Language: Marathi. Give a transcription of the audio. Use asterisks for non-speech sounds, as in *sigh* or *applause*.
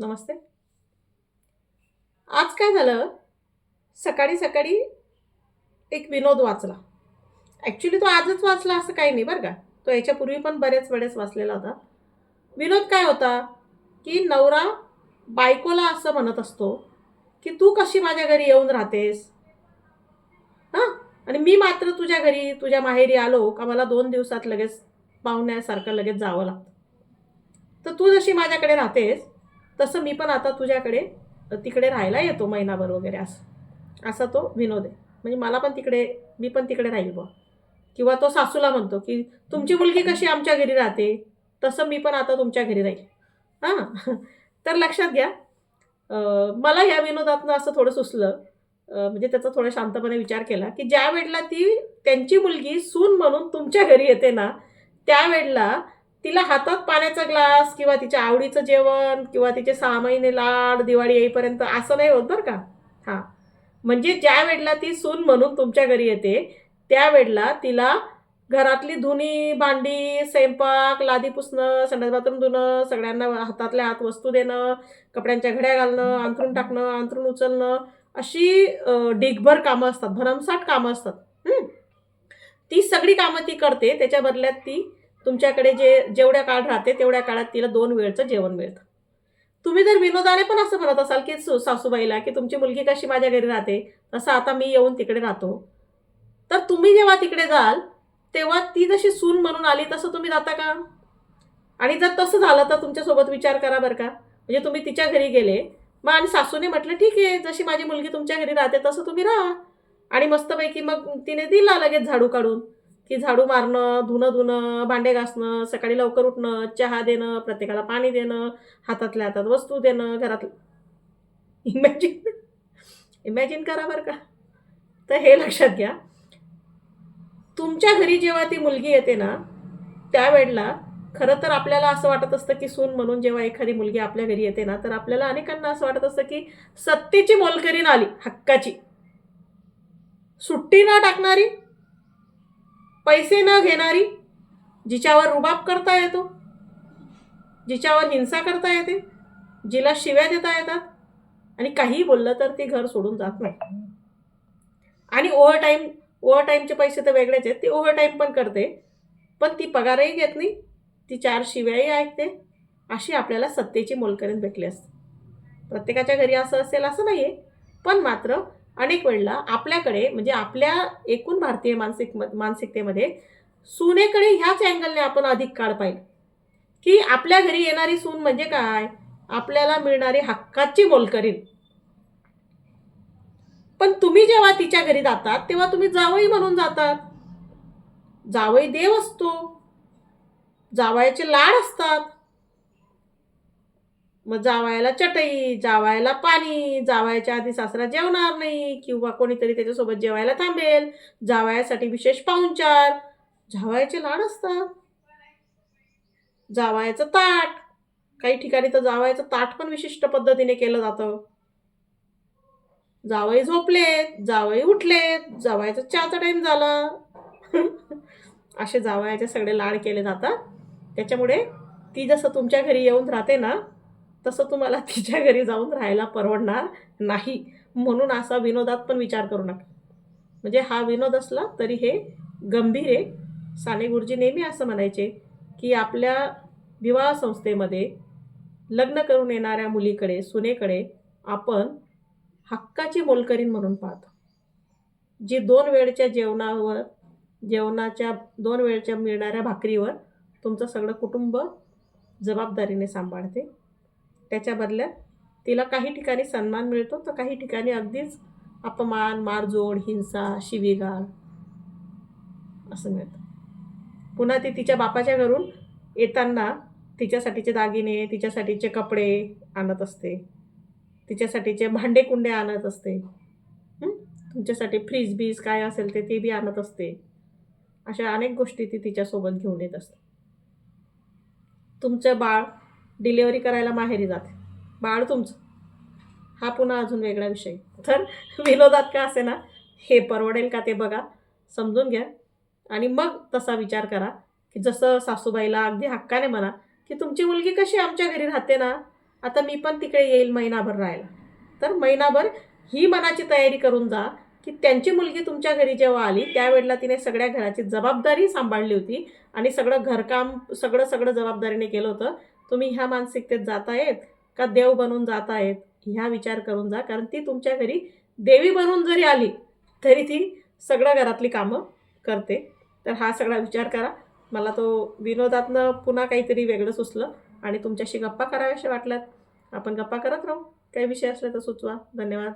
नमस्ते. आज काय झालं? सकाळी सकाळी एक विनोद वाचला. ॲक्च्युली तो आजच वाचला असं काही नाही बरं का. तो याच्यापूर्वी पण बरेच वेळेस वाचलेला होता. विनोद काय होता? की नवरा बायकोला असं म्हणत असतो की तू कशी माझ्या घरी येऊन राहतेस? हां? आणि मी मात्र तुझ्या घरी तुझ्या माहेरी आलो का मला दोन दिवसात लगेच पाहुण्यासारखं लगेच जावं लागतं. तर तू जशी माझ्याकडे राहतेस तसं मी पण आता तुझ्याकडे तिकडे राहायला येतो महिनाभर वगैरे असं. असा तो विनोद आहे. म्हणजे मला पण तिकडे मी पण तिकडे राहील बुवा. किंवा तो सासूला म्हणतो की तुमची मुलगी कशी आमच्या घरी राहते? तसं मी पण आता तुमच्या घरी राहील. हां. *laughs* तर लक्षात घ्या. मला या विनोदातनं असं थोडं सुचलं. म्हणजे त्याचा थोडा शांतपणे विचार केला की ज्या वेळेला ती त्यांची मुलगी सून म्हणून तुमच्या घरी येते ना त्यावेळेला तिला हातात पाण्याचा ग्लास किंवा तिच्या आवडीचं जेवण किंवा तिचे सहा महिने लाड दिवाळी येईपर्यंत असं नाही होत बरं का? हां. म्हणजे ज्या वेळेला ती सून म्हणून तुमच्या घरी येते त्यावेळेला तिला घरातली धुणी भांडी स्वयंपाक लादी पुसणं संडास बाथरूम धुणं सगळ्यांना हातातल्या हात वस्तू देणं कपड्यांच्या घड्या घालणं अंथरून टाकणं अंथरून उचलणं अशी डिगभर कामं असतात भरमसाट कामं असतात. ती सगळी कामं ती करते त्याच्या बदल्यात ती तुमच्याकडे जे जेवढ्या काळ राहते तेवढ्या काळात तिला दोन वेळचं जेवण मिळतं. तुम्ही जर विनोदाने पण असं म्हणत असाल की सु- सासूबाईला की तुमची मुलगी कशी माझ्या घरी राहते तसं आता मी येऊन तिकडे राहतो. तर तुम्ही जेव्हा तिकडे जाल तेव्हा ती जशी सून म्हणून आली तसं तुम्ही जाता का? आणि जर तसं झालं तर तुमच्यासोबत विचार करा बरं का. म्हणजे तुम्ही तिच्या घरी गेले मग आणि सासूने म्हटलं ठीक आहे जशी माझी मुलगी तुमच्या घरी राहते तसं तुम्ही राहा. आणि मस्तपैकी मग तिने दिला लगेच झाडू काढून. की झाडू मारणं धुणं धुणं भांडे घासणं सकाळी लवकर उठणं चहा देणं प्रत्येकाला पाणी देणं हातातल्या हातात वस्तू देणं घरात इमॅजिन इमॅजिन करा बरं का. तर हे लक्षात घ्या. तुमच्या घरी जेव्हा ती मुलगी येते ना त्यावेळेला खरं तर आपल्याला असं वाटत असतं की सून म्हणून जेव्हा एखादी मुलगी आपल्या घरी येते ना तर आपल्याला अनेकांना असं वाटत असतं की सत्तेची मोलकरीन आली हक्काची. सुट्टी न टाकणारी पैसे न घेणारी जिच्यावर रुबाब करता येतो जिच्यावर हिंसा करता येते जिला शिव्या देता येतात आणि काही बोललं तर ती घर सोडून जात नाही. आणि ओव्हर टाईम ओव्हर टाईमचे पैसे तर वेगळेच आहेत ती ओव्हर टाईम पण करते पण ती पगारही घेत नाही ती चार शिव्याही ऐकते अशी आपल्याला सत्तेची मोलकरीण भेटली असते. प्रत्येकाच्या घरी असं असेल असं नाही आहे पण मात्र अनेक वेळेला आपल्याकडे म्हणजे आपल्या एकूण भारतीय मानसिक मानसिकतेमध्ये सुनेकडे ह्याच अँगलने आपण अधिक काळ पाहिलं. की आपल्या घरी येणारी सून म्हणजे काय? आपल्याला मिळणारी हक्काची मोलकरीण पण तुम्ही जेव्हा तिच्या घरी जातात तेव्हा तुम्ही जावई म्हणून जातात. जावई देव असतो. जावयाचे लाड असतात. मग जावायला चटई जावायला पाणी जावायच्या आधी सासरा जेवणार नाही किंवा कोणीतरी त्याच्यासोबत जेवायला थांबेल. जावायासाठी विशेष पाहुणचार. जावायचे लाड असतात. जावायचं ताट. काही ठिकाणी तर जावायचं ताट पण विशिष्ट पद्धतीने केलं जातं. जावई झोपलेत जावई उठलेत जावायचं चहाचा टाईम झाला. असे जावयाचे सगळे लाड केले जातात. त्याच्यामुळे ती जसं तुमच्या घरी येऊन राहते ना तसं तुम्हाला *laughs* तिच्या घरी जाऊन राहायला परवडणार नाही. म्हणून असा विनोदात पण विचार करू नका. म्हणजे हा विनोद असला तरी हे गंभीर आहे. साने गुरुजी नेहमी असं म्हणायचे की आपल्या विवाह संस्थेमध्ये लग्न करून येणाऱ्या मुलीकडे सुनेकडे आपण हक्काची मोलकरीण म्हणून पाहतो. जी दोन वेळच्या जेवणावर जेवणाच्या दोन वेळच्या मिळणाऱ्या भाकरीवर तुमचं सगळं कुटुंब जबाबदारीने सांभाळते. त्याच्या बदल्यात तिला काही ठिकाणी सन्मान मिळतो तर काही ठिकाणी अगदीच अपमान मारजोड हिंसा शिवीगाळ असं मिळतं. पुन्हा ती तिच्या बापाच्या घरून येताना तिच्यासाठीचे दागिने तिच्यासाठीचे कपडे आणत असते. तिच्यासाठीचे भांडे कुंडे आणत असते. तुमच्यासाठी फ्रीज बीज काय असेल ते ते बी आणत असते. अशा अनेक गोष्टी ती तिच्यासोबत घेऊन येत असते. तुमचं बाळ डिलेवरी करायला माहेरी जाते. बाळ तुमचं. हा पुन्हा अजून वेगळा विषय. तर विनोदात का असे ना हे परवडेल का ते बघा समजून घ्या. आणि मग तसा विचार करा की जसं सासूबाईला अगदी हक्काने म्हणा की तुमची मुलगी कशी आमच्या घरी राहते ना आता मी पण तिकडे येईल महिनाभर राहायला. तर महिनाभर ही मनाची तयारी करून जा की त्यांची मुलगी तुमच्या घरी जेव्हा आली त्यावेळेला तिने सगळ्या घराची जबाबदारी सांभाळली होती. आणि सगळं घरकाम सगळं सगळं जबाबदारीने केलं होतं. तुम्ही ह्या मानसिकतेत जातायत का देव बनून जात आहेत ह्या विचार करून जा. कारण ती तुमच्या घरी देवी बनून जरी आली तरी ती सगळं घरातली कामं करते. तर हा सगळा विचार करा. मला तो विनोदातनं पुन्हा काहीतरी वेगळं सुचलं आणि तुमच्याशी गप्पा कराव्याशा वाटल्यात. आपण गप्पा करत राहू. काही विषय असले तर सुचवा. धन्यवाद.